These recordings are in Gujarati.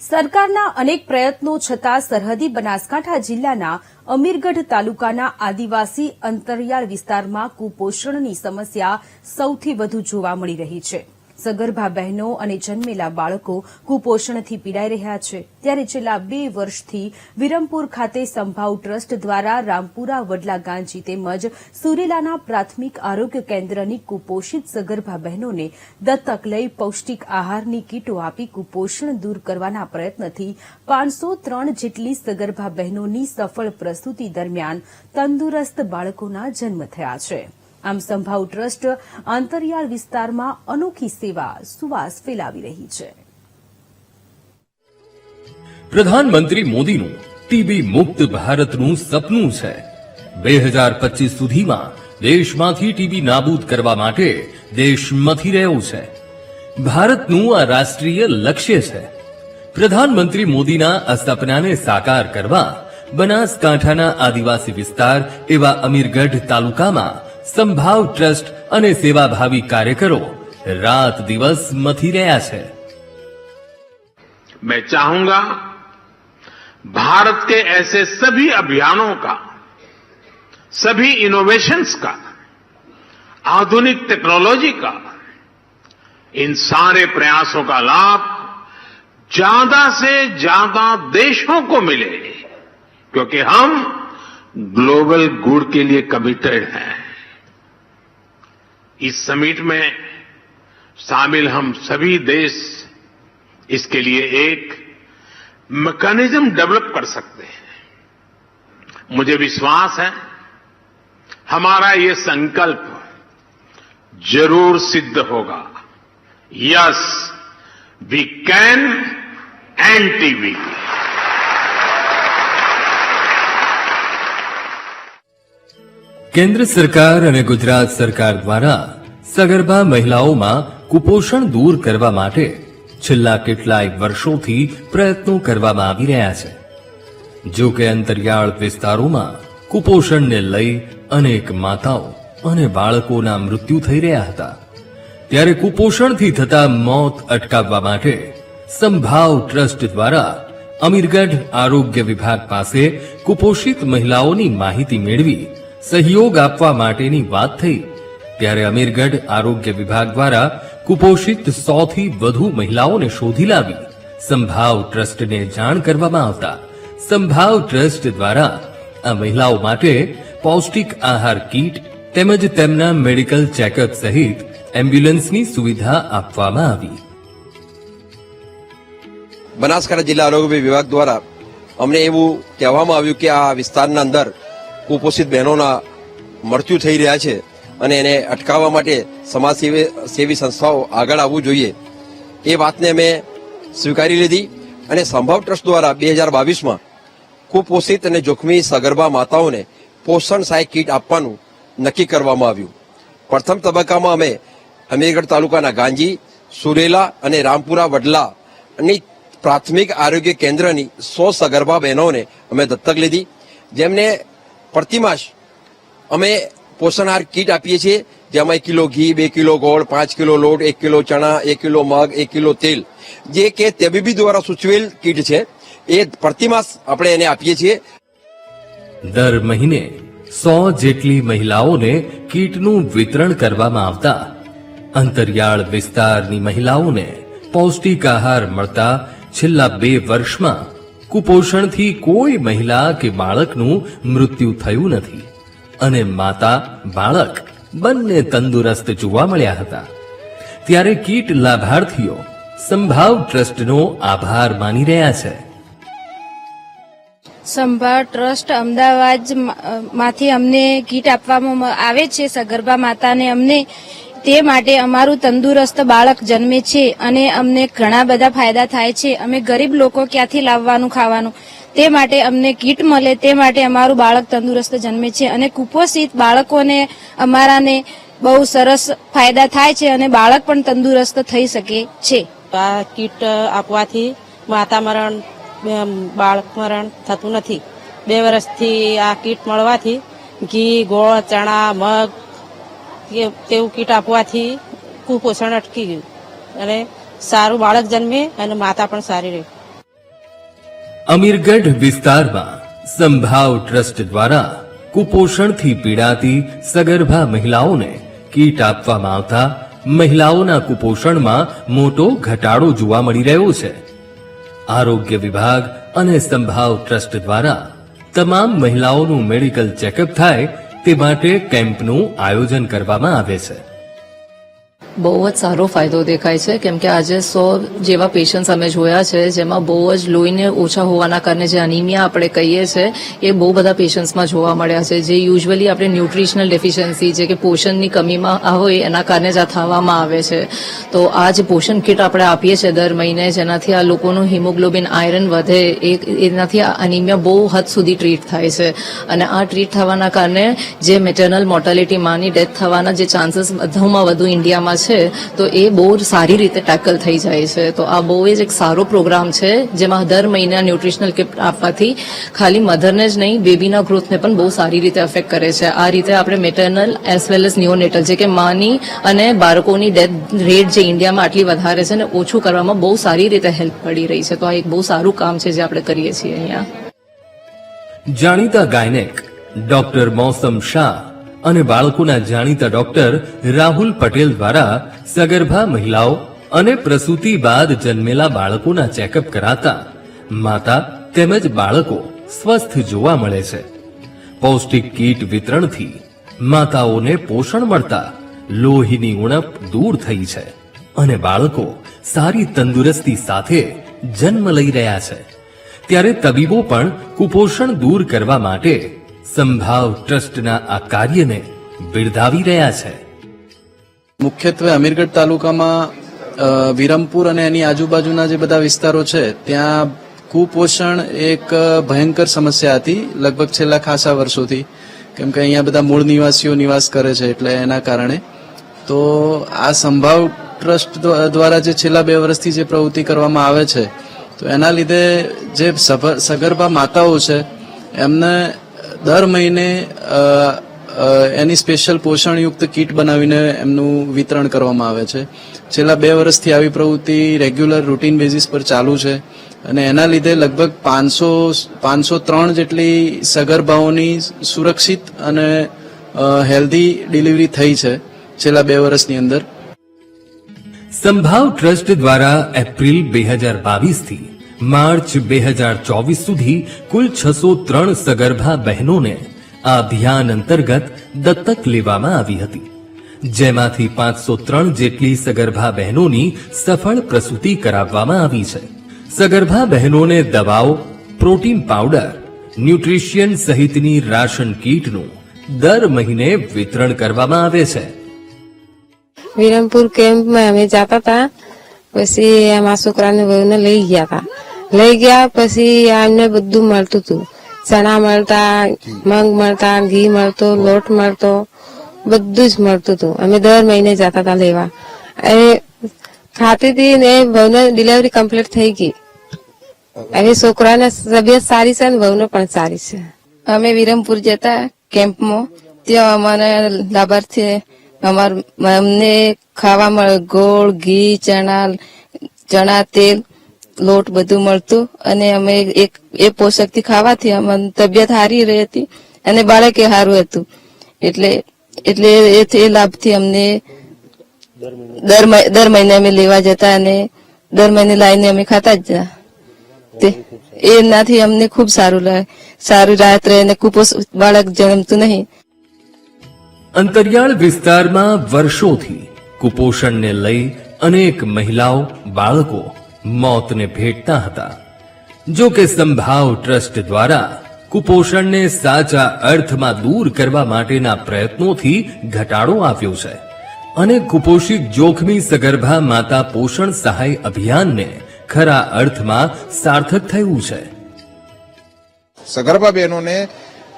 સરકારના અનેક પ્રયત્નો છતાં સરહદી બનાસકાંઠા જિલ્લાના અમીરગઢ તાલુકાના આદિવાસી અંતરિયાળ વિસ્તારમાં કુપોષણની સમસ્યા સૌથી વધુ જોવા મળી રહી છે. સગર્ભા બહેનો અને જન્મેલા બાળકો કુપોષણથી પીડાઈ રહ્યા છે. ત્યારે છેલ્લા બે વર્ષથી વિરમપુર ખાતે સંભાવ ટ્રસ્ટ દ્વારા રામપુરા, વડલા ગાંજી તેમજ સુરેલાના પ્રાથમિક આરોગ્ય કેન્દ્રની કુપોષિત સગર્ભા બહેનોને દત્તક લઈ પૌષ્ટિક આહારની કીટો આપી કુપોષણ દૂર કરવાના પ્રયત્નથી પાંચસો ત્રણ જેટલી સગર્ભા બહેનોની સફળ પ્રસૂતિ દરમિયાન તંદુરસ્ત બાળકોના જન્મ થયા છે. આમ સંભાવ ટ્રસ્ટ અંતરિયાળ વિસ્તારમાં અનોખી સેવા, સુવાસ ફેલાવી રહી છે. પ્રધાનમંત્રી મોદીનું ટીબી મુક્ત ભારતનું સપનું છે. બે હજાર પચીસ સુધીમાં દેશમાંથી ટીબી નાબૂદ કરવા માટે દેશ મથી રહ્યો છે. ભારતનું આ રાષ્ટ્રીય લક્ષ્ય છે. પ્રધાનમંત્રી મોદીના આ સપનાને સાકાર કરવા બનાસકાંઠાના આદિવાસી વિસ્તાર એવા અમીરગઢ તાલુકામાં સંભાવ ટ્રસ્ટ અને સેવાભાવી કાર્યકરો રાત દિવસ મથી રહ્યા છે मैं चाहूंगा भारत के ऐसे सभी अभियानों का सभी इनोवेशंस का आधुनिक टेक्नोलॉजी का इन सारे प्रयासों का लाभ ज्यादा से ज्यादा देशों को मिले क्योंकि हम ग्लोबल गुड के लिए कमिटेड हैं इस समिट में शामिल हम सभी देश इसके लिए एक मैकेनिज्म डेवलप कर सकते हैं। मुझे विश्वास है, हमारा ये संकल्प ज़रूर सिद्ध होगा। Yes we can and TV કેન્દ્ર સરકાર અને ગુજરાત સરકાર દ્વારા સગર્ભા મહિલાઓમાં કુપોષણ દૂર કરવા માટે છેલ્લા કેટલાય વર્ષોથી પ્રયત્નો કરવામાં આવી રહ્યા છે. જો કે અંતરિયાળ વિસ્તારોમાં કુપોષણને લઈ અનેક માતાઓ અને બાળકોના મૃત્યુ થઈ રહ્યા હતા. ત્યારે કુપોષણથી થતા મોત અટકાવવા માટે સંભાવ ટ્રસ્ટ દ્વારા અમીરગઢ આરોગ્ય વિભાગ પાસે કુપોષિત મહિલાઓની માહિતી મેળવી સહયોગ આપવા માટેની વાત થઈ. ત્યારે અમીરગઢ આરોગ્ય વિભાગ દ્વારા કુપોષિત સો થી વધુ મહિલાઓને શોધી લાવી. સંભાવ ટ્રસ્ટને જાણ કરવામાં આવતા. સંભાવ ટ્રસ્ટ દ્વારા આ મહિલાઓ માટે પૌષ્ટિક આહાર કીટ તેમજ તેમના મેડિકલ ચેકઅપ સહિત એમ્બ્યુલન્સની સુવિધા આપવામાં આવી. બનાસકાંઠા જિલ્લા આરોગ્ય વિભાગ દ્વારા અમને એવું કહેવામાં આવ્યું કે આ વિસ્તારના અંદર કુપોષિત બહેનોના મૃત્યુ થઈ રહ્યા છે અને એને અટકાવવા માટે સમાજ સેવી સંસ્થાઓ આગળ આવવું જોઈએ. એ વાતને મેં સ્વીકારી લીધી અને સંભવ ટ્રસ્ટ દ્વારા બે હજાર બાવીસમાં કુપોષિત અને જોખમી સગર્ભા માતાઓને પોષણ સહાય કીટ આપવાનું નક્કી કરવામાં આવ્યું. પ્રથમ તબક્કામાં અમે અમીરગઢ તાલુકાના ગાંજી, સુરેલા અને રામપુરા વડલા ની પ્રાથમિક આરોગ્ય કેન્દ્રની સો સગર્ભા બહેનોને અમે દત્તક લીધી. જેમને પ્રતિમાસ અમે પોષણહાર કીટ આપીએ છીએ, જેમાં એક કિલો ઘી, બે કિલો ગોળ, પાંચ કિલો લોટ, એક કિલો ચણા, એક કિલો મગ, એક કિલો તેલ. જે કે તબીબી દ્વારા સૂચવેલ કીટ છે. એ પ્રતિમાસ આપણે એને આપીએ છીએ. દર મહિને સો જેટલી મહિલાઓને કીટનું વિતરણ કરવામાં આવતા અંતરિયાળ વિસ્તારની મહિલાઓને પૌષ્ટિક આહાર મળતા છેલ્લા બે વર્ષમાં કુપોષણથી કોઈ મહિલા કે બાળકનું મૃત્યુ થયું નથી. અને માતા, બાળક બંને તંદુરસ્ત જોવા મળ્યા હતા. ત્યારે કીટ લાભાર્થીઓ સંભાવ ટ્રસ્ટનો આભાર માની રહ્યા છે. સંભાળ ટ્રસ્ટ અમદાવાદમાંથી અમને કીટ આપવામાં આવે છે. સગર્ભા માતાને અમને તે માટે અમારું તંદુરસ્ત બાળક જન્મે છે અને અમને ઘણા બધા ફાયદા થાય છે. અમે ગરીબ લોકો ક્યાંથી લાવવાનું ખાવાનું? તે માટે અમને કીટ મળે, તે માટે અમારું બાળક તંદુરસ્ત જન્મે છે અને કુપોષિત બાળકોને અમારાને બહુ સરસ ફાયદા થાય છે અને બાળક પણ તંદુરસ્ત થઈ શકે છે. આ કીટ આપવાથી માતા મરણ બાળક મરણ થતું નથી. બે વર્ષથી આ કીટ મળવાથી ઘી, ગોળ, ચણા, મગ તેવું કીટ આપવાથી કુપોષણ અટકી ગયું અને સારું બાળક જન્મે અને માતા પણ સારી રહી અમીરગઢ વિસ્તારમાં સંભાવ ટ્રસ્ટ દ્વારા કુપોષણથી પીડાતી સગર્ભા મહિલાઓને કીટ આપવામાં આવતા મહિલાઓના કુપોષણમાં મોટો ઘટાડો જોવા મળી રહ્યો છે આરોગ્ય વિભાગ અને સંભાવ ટ્રસ્ટ દ્વારા તમામ મહિલાઓનું મેડિકલ ચેકઅપ થાય તે માટે કેમ્પનું આયોજન કરવામાં આવે છે. બહુ જ સારો ફાયદો દેખાય છે. કેમ કે આજે સો જેવા પેશન્ટ્સ અમે જોયા છે, જેમાં બહુ જ લોહીને ઓછા હોવાના કારણે જે અનિમિયા આપણે કહીએ છીએ એ બહુ બધા પેશન્ટ્સમાં જોવા મળ્યા છે. જે યુઝ્યુઅલી આપણે ન્યુટ્રિશનલ ડેફિશિયન્સી જે કે પોષણની કમીમાં હોય, એના કારણે જ આ થવામાં આવે છે. તો આ જે પોષણ કિટ આપણે આપીએ છીએ દર મહિને, જેનાથી આ લોકોનું હિમોગ્લોબિન આયરન વધે, એ, એનાથી આ અનિમિયા બહુ હદ સુધી ટ્રીટ થાય છે. અને આ ટ્રીટ થવાના કારણે જે મેટર્નલ મોર્ટાલિટી માની ડેથ થવાના જે ચાન્સીસ વધુમાં વધુ ઇન્ડિયામાં છે તો એ બહુ સારી રીતે ટેકલ થઈ જાય છે. તો આ બહુ જ એક સારો પ્રોગ્રામ છે, જેમાં દર મહિના ન્યુટ્રિશનલ કિટ આપવાથી ખાલી મધરને જ નહીં બેબીના ગ્રોથને પણ બહુ સારી રીતે અફેક્ટ કરે છે. આ રીતે આપણે maternal as well as neonatal જે કે માની અને બાળકોની ડેથ રેટ જે ઇન્ડિયામાં આટલી વધારે છે ને ઓછું કરવામાં બહુ સારી રીતે હેલ્પ પડી રહી છે. તો આ એક બહુ સારું કામ છે જે આપણે કરીએ છીએ અહીંયા. જાણીતા ગાયનેક ડોક્ટર મોસમ શાહ અને બાળકોના જાણીતા ડોક્ટર રાહુલ પટેલ દ્વારા સગર્ભા મહિલાઓ અને પ્રસૂતિ બાદ જન્મેલા બાળકોના ચેકઅપ કરાતા માતા તેમજ બાળકો સ્વસ્થ જોવા મળે છે. પૌષ્ટિક કીટ વિતરણથી માતાઓને પોષણ મળતા લોહીની ઉણપ દૂર થઈ છે અને બાળકો સારી તંદુરસ્તી સાથે જન્મ લઈ રહ્યા છે. ત્યારે તબીબો પણ કુપોષણ દૂર કરવા માટે સંભાવ ટ્રસ્ટના આ કાર્યને બિરદાવી રહ્યા છે. મુખ્યત્વે અમીરગઢ તાલુકામાં વિરમપુર અને એની આજુબાજુના જે બધા વિસ્તારો છે, ત્યાં કુપોષણ એક ભયંકર સમસ્યા હતી, લગભગ છેલ્લા ખાસા વર્ષોથી. કેમ કે અહીંયા બધા મૂળ નિવાસીઓ નિવાસ કરે છે, એટલે એના કારણે. તો આ સંભાવ ટ્રસ્ટ દ્વારા જે છેલ્લા બે વર્ષથી જે પ્રવૃત્તિ કરવામાં આવે છે, તો એના લીધે જે સગર્ભા માતાઓ છે, એમને દર મહિને એની સ્પેશિયલ પોષણયુક્ત કીટ બનાવીને એમનું વિતરણ કરવામાં આવે છે. છેલ્લા બે વર્ષથી આવી પ્રવૃત્તિ રેગ્યુલર રૂટીન બેઝિસ પર ચાલુ છે અને એના લીધે લગભગ પાંચસો પાંચસો ત્રણ જેટલી સગર્ભાઓની સુરક્ષિત અને હેલ્ધી ડિલિવરી થઈ છે છેલ્લા બે વર્ષની અંદર. સંભાવ ટ્રસ્ટ દ્વારા એપ્રિલ બે હજાર બાવીસથી માર્ચ બે હજાર ચોવીસ સુધી કુલ છસો ત્રણ સગર્ભા બહેનોને આ અભિયાન અંતર્ગત દત્તક લેવામાં આવી હતી. જેમાંથી પાંચસો ત્રણ જેટલી સગર્ભા બહેનોની સફળ પ્રસૂતિ કરાવવામાં આવી છે. સગર્ભા બહેનોને દવાઓ, પ્રોટીન પાવડર ન્યુટ્રિશિયન સહિતની રાશન કીટનું દર મહિને વિતરણ કરવામાં આવે છે. વિરમપુર કેમ્પમાં અમે જતા હતા. પછી અમારા છોકરાને વહુને લઈ ગયા હતા. લઈ ગયા પછી અમને બધું મળતું હતું. ચણા મળતા, મગ મળતા, ઘી મળતો, લોટ મળતો, બધું જ મળતું હતું. અમે દર મહિને જતા હતા લેવા. અને ખાતી હતી ને ભવને ડિલિવરી કમ્પ્લીટ થઈ ગઈ. હવે છોકરાને તબિયત સારી છે ને ભવનો પણ સારી છે. અમે વિરમપુર જતા કેમ્પમાં. ત્યાં અમારા લાભાર્થી અમાર અમને ખાવા મળે ગોળ, ઘી, ચણા ચણા, તેલ લોટ બધું મળતું અને અમે એક, એ પોષકથી ખાવાથી અમને તબિયત સારી રહી અને બાળકે સારું હતું. એટલે એટલે એ લાભથી અમને દર મહિને અમે લેવા જતા અને દર મહિને લાવીને અમે ખાતા જ તે એનાથી અમને ખૂબ સારું સારું રાહત રહે અને કુપોષ બાળક જન્મતું નહીં. અંતરિયાળ વિસ્તારમાં વર્ષોથી કુપોષણને લઈ અનેક મહિલાઓ, બાળકો મોતને ભેટતા હતા. જો કે સંભાવ ટ્રસ્ટ દ્વારા કુપોષણને સાચા અર્થમાં દૂર કરવા માટેના પ્રયત્નોથી ઘટાડો આવ્યો છે અને કુપોષિત જોખમી સગર્ભા માતા પોષણ સહાય અભિયાનને ખરા અર્થમાં સાર્થક થયું છે. સગર્ભા બહેનોને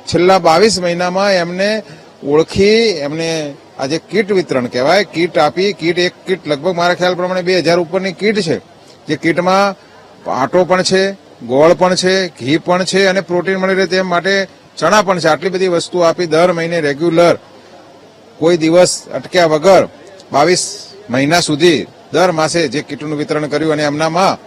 છેલ્લા બાવીસ મહિનામાં એમને ઓળખી, એમને આજે કીટ વિતરણ કહેવાય. કીટ આપી, કીટ એક કીટ, લગભગ મારા ખ્યાલ પ્રમાણે બે હજાર ઉપરની કીટ છે. જે કીટમાં આટો પણ છે, ગોળ પણ છે, ઘી પણ છે અને પ્રોટીન મળી રહે તે માટે ચણા પણ છે. આટલી બધી વસ્તુ આપી દર મહિને રેગ્યુલર. કોઈ દિવસ અટક્યા વગર બાવીસ મહિના સુધી દર માસે જે કીટનું વિતરણ કર્યું અને એમનામાં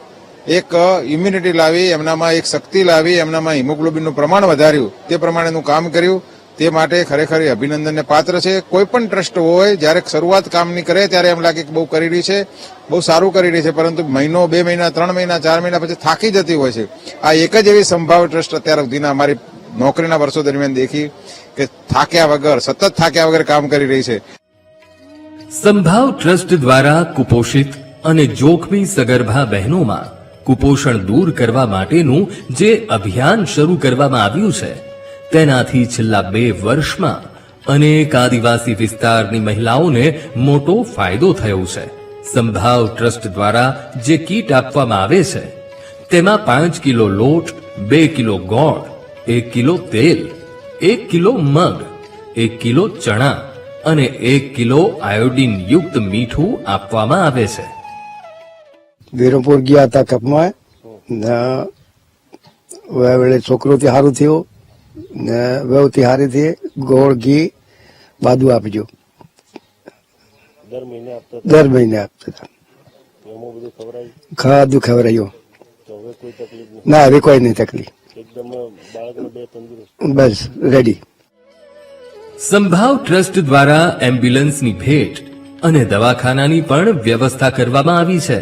એક ઇમ્યુનિટી લાવી, એમનામાં એક શક્તિ લાવી, એમનામાં હિમોગ્લોબિનનું પ્રમાણ વધાર્યું, તે પ્રમાણેનું કામ કર્યું. તે માટે ખરેખર અભિનંદનને પાત્ર છે. કોઈ પણ ટ્રસ્ટ હોય, જ્યારે શરૂઆત કામની કરે, ત્યારે એમ લાગે કે બહુ કરી રહી છે, બહુ સારું કરી રહી છે, પરંતુ મહિનો, બે મહિના, ત્રણ મહિના, ચાર મહિના પછી થાકી જતી હોય છે. આ એક જ એવી સંભાવ ટ્રસ્ટ અત્યાર સુધીના અમારી નોકરીના વર્ષો દરમિયાન દેખી કે થાક્યા વગર, સતત થાક્યા વગર કામ કરી રહી છે. સંભાવ ટ્રસ્ટ દ્વારા કુપોષિત અને જોખમી સગર્ભા બહેનોમાં કુપોષણ દૂર કરવા માટેનું જે અભિયાન શરૂ કરવામાં આવ્યું છે તેનાથી છેલ્લા બે વર્ષમાં અનેક આદિવાસી વિસ્તારની મહિલાઓને મોટો ફાયદો થયો છે. સંભાવ ટ્રસ્ટ દ્વારા જે કીટ આપવામાં આવે છે, તેમાં પાંચ કિલો લોટ, બે કિલો ગોળ, એક કિલો તેલ, એક કિલો મગ, એક કિલો ચણા અને એક કિલો આયોડીન યુક્ત મીઠું આપવામાં આવે છે. વિરમપુર ગયા હતા કપમાં. વેળે છોકરોથી સારું થયું. ને સારી ગોળ ઘી બાદુ આપજો. દર મહિને આપતા હતા? ખાધું ખવડાયું. ના હવે કોઈ નહીં તકલીફ. બસ રેડી સંભાવ ટ્રસ્ટ દ્વારા એમ્બ્યુલન્સની ભેટ અને દવાખાનાની પણ વ્યવસ્થા કરવામાં આવી છે.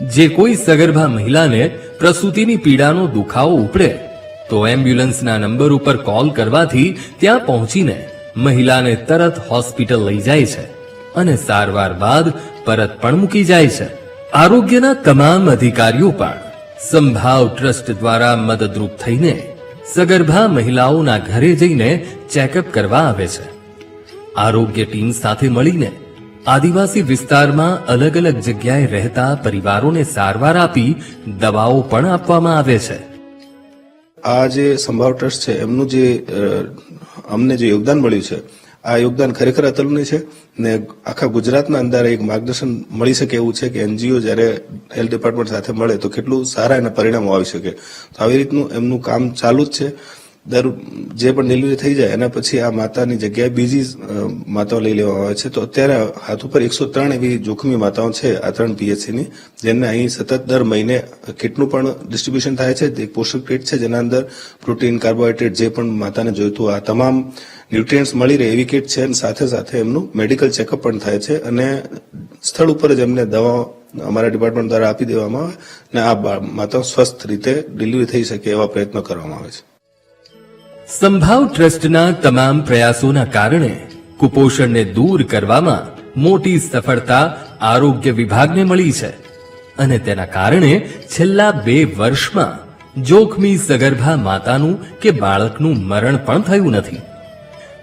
જે કોઈ સગર્ભા મહિલાને પ્રસૂતિની પીડાનો દુખાવો ઉપડે તો એમ્બ્યુલન્સના નંબર ઉપર કોલ કરવાથી ત્યાં પહોંચીને મહિલાને તરત હોસ્પિટલ લઈ જાય છે અને સારવાર બાદ પરત પણ મૂકી જાય છે. આરોગ્યના તમામ અધિકારીઓ પણ સંભાવ ટ્રસ્ટ દ્વારા મદદરૂપ થઈને સગર્ભા મહિલાઓના ઘરે જઈને ચેકઅપ કરવા આવે છે. આરોગ્ય ટીમ સાથે મળીને આદિવાસી વિસ્તારમાં અલગ અલગ જગ્યાએ રહેતા પરિવારોને સારવાર આપી દવાઓ પણ આપવામાં આવે છે. આ જે સંભાવ ટ્રસ્ટ છે, એમનું જે અમને જે યોગદાન મળ્યું છે, આ યોગદાન ખરેખર અતુલનીય છે ને આખા ગુજરાતના અંદર એક માર્ગદર્શન મળી શકે એવું છે કે એનજીઓ જ્યારે હેલ્થ ડિપાર્ટમેન્ટ સાથે મળે તો કેટલું સારા એના પરિણામો આવી શકે. તો આવી રીતનું એમનું કામ ચાલુ જ છે. દર જે પણ ડિલિવરી થઈ જાય, એના પછી આ માતાની જગ્યાએ બીજી માતાઓ લઈ લેવામાં આવે છે. તો અત્યારે હાથ ઉપર એકસો ત્રણ એવી જોખમી માતાઓ છે આ ત્રણ પીએચસીની જેમને અહીં સતત દર મહિને કીટનું પણ ડિસ્ટ્રીબ્યુશન થાય છે એક પોષક કીટ છે, જેના અંદર પ્રોટીન કાર્બોહાઈડ્રેટ જે પણ માતાને જોઈતું આ તમામ ન્યુટ્રિયન્ટ્સ મળી રહે એવી કીટ છે અને સાથે સાથે એમનું મેડિકલ ચેકઅપ પણ થાય છે અને સ્થળ ઉપર જ એમને દવાઓ અમારા ડિપાર્ટમેન્ટ દ્વારા આપી દેવામાં આવે અને આ માતાઓ સ્વસ્થ રીતે ડિલિવરી થઈ શકે એવા પ્રયત્નો કરવામાં આવે છે. સંભાવ ટ્રસ્ટના તમામ પ્રયાસોના કારણે કુપોષણને દૂર કરવામાં મોટી સફળતા આરોગ્ય વિભાગને મળી છે. અને તેના કારણે છેલ્લા બે વર્ષમાં જોખમી સગર્ભા માતાનું કે બાળકનું મરણ પણ થયું નથી.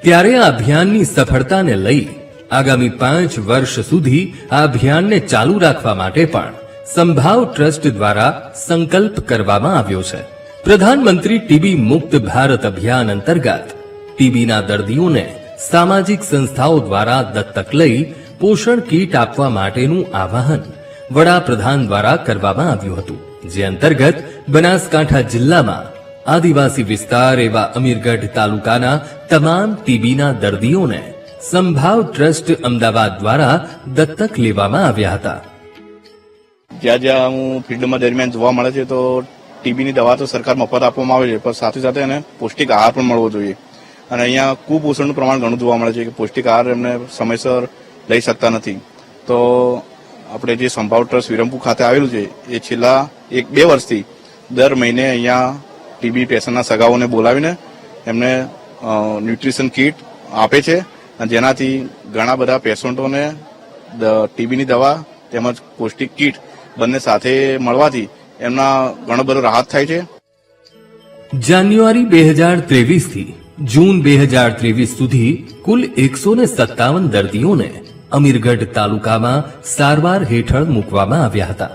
ત્યારે આ અભિયાનની સફળતાને લઈ આગામી પાંચ વર્ષ સુધી આ અભિયાનને ચાલુ રાખવા માટે પણ સંભાવ ટ્રસ્ટ દ્વારા સંકલ્પ કરવામાં આવ્યો છે. પ્રધાનમંત્રી ટીબી મુક્ત ભારત અભિયાન અંતર્ગત ટીબીના દર્દીઓને સામાજિક સંસ્થાઓ દ્વારા દત્તક લઈ પોષણ કીટ આપવા માટેનું આવાહન વડાપ્રધાન દ્વારા કરવામાં આવ્યું હતું, જે અંતર્ગત બનાસકાંઠા જિલ્લામાં આદિવાસી વિસ્તાર એવા અમીરગઢ તાલુકાના તમામ ટીબીના દર્દીઓને સંભાવ ટ્રસ્ટ અમદાવાદ દ્વારા દત્તક લેવામાં આવ્યા હતા. જ્યાં જ્યાં હું ફિલ્ડમાં દરમિયાન જોવા મળે છે તો ટીબીની દવા તો સરકાર મફત આપવામાં આવે છે, પણ સાથે સાથે એને પૌષ્ટિક આહાર પણ મળવો જોઈએ. અને અહીંયા કુપોષણનું પ્રમાણ ઘણું જોવા મળે છે કે પૌષ્ટિક આહાર એમને સમયસર લઈ શકતા નથી. તો આપણે જે સંભાવ ટ્રસ્ટ વિરમપુર ખાતે આવેલું છે, એ છેલ્લા એક બે વર્ષથી દર મહિને અહીંયા ટીબી પેશન્ટના સગાઓને બોલાવીને એમને ન્યુટ્રિશન કીટ આપે છે. અને જેનાથી ઘણા બધા પેશન્ટોને ટીબીની દવા તેમજ પૌષ્ટિક કીટ બંને સાથે મળવાથી એમના ઘણો બધો રાહત થાય છે. જાન્યુઆરી બે હજાર ત્રેવીસથી જૂન બે હજાર ત્રેવીસ સુધી કુલ એકસો ને સત્તાવન દર્દીઓને અમીરગઢ તાલુકામાં સારવાર હેઠળ મૂકવામાં આવ્યા હતા.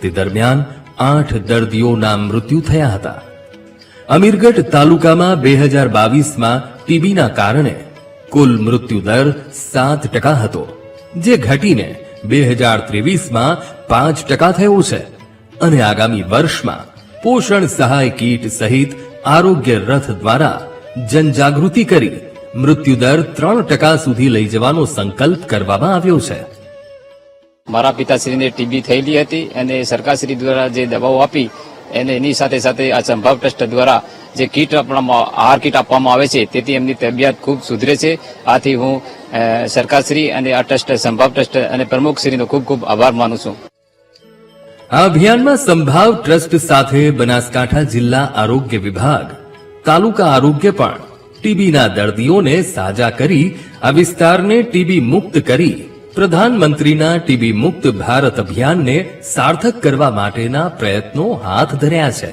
તે દરમિયાન આઠ દર્દીઓના મૃત્યુ થયા હતા. અમીરગઢ તાલુકામાં બે હજાર બાવીસમાં ટીબીના કારણે કુલ મૃત્યુ દર સાત ટકા હતો, જે ઘટીને બે હજાર ત્રેવીસમાં પાંચ ટકા થયો છે. અને આગામી વર્ષમાં પોષણ સહાય કીટ સહિત આરોગ્ય રથ દ્વારા જનજાગૃતિ કરી મૃત્યુદર ત્રણ ટકા સુધી લઈ જવાનો સંકલ્પ કરવામાં આવ્યો છે. મારા પિતાશ્રીને ટીબી થયેલી હતી અને સરકારશ્રી દ્વારા જે દવાઓ આપી અને એની સાથે સાથે આ સંભાવ ટ્રસ્ટ દ્વારા જે કીટ આપવામાં આહાર કીટ આપવામાં આવે છે, તેથી એમની તબિયત ખૂબ સુધરે છે. આથી હું સરકારશ્રી અને આ ટ્રસ્ટ સંભાવ ટ્રસ્ટ અને પ્રમુખશ્રીનો ખૂબ ખૂબ આભાર માનું છું. આ અભિયાનમાં સંભાવ ટ્રસ્ટ સાથે બનાસકાંઠા જિલ્લા આરોગ્ય વિભાગ, તાલુકા આરોગ્ય પણ ટીબીના દર્દીઓને સાજા કરી આ વિસ્તારને ટીબી મુક્ત કરી પ્રધાનમંત્રીના ટીબી મુક્ત ભારત અભિયાનને સાર્થક કરવા માટેના પ્રયત્નો હાથ ધર્યા છે.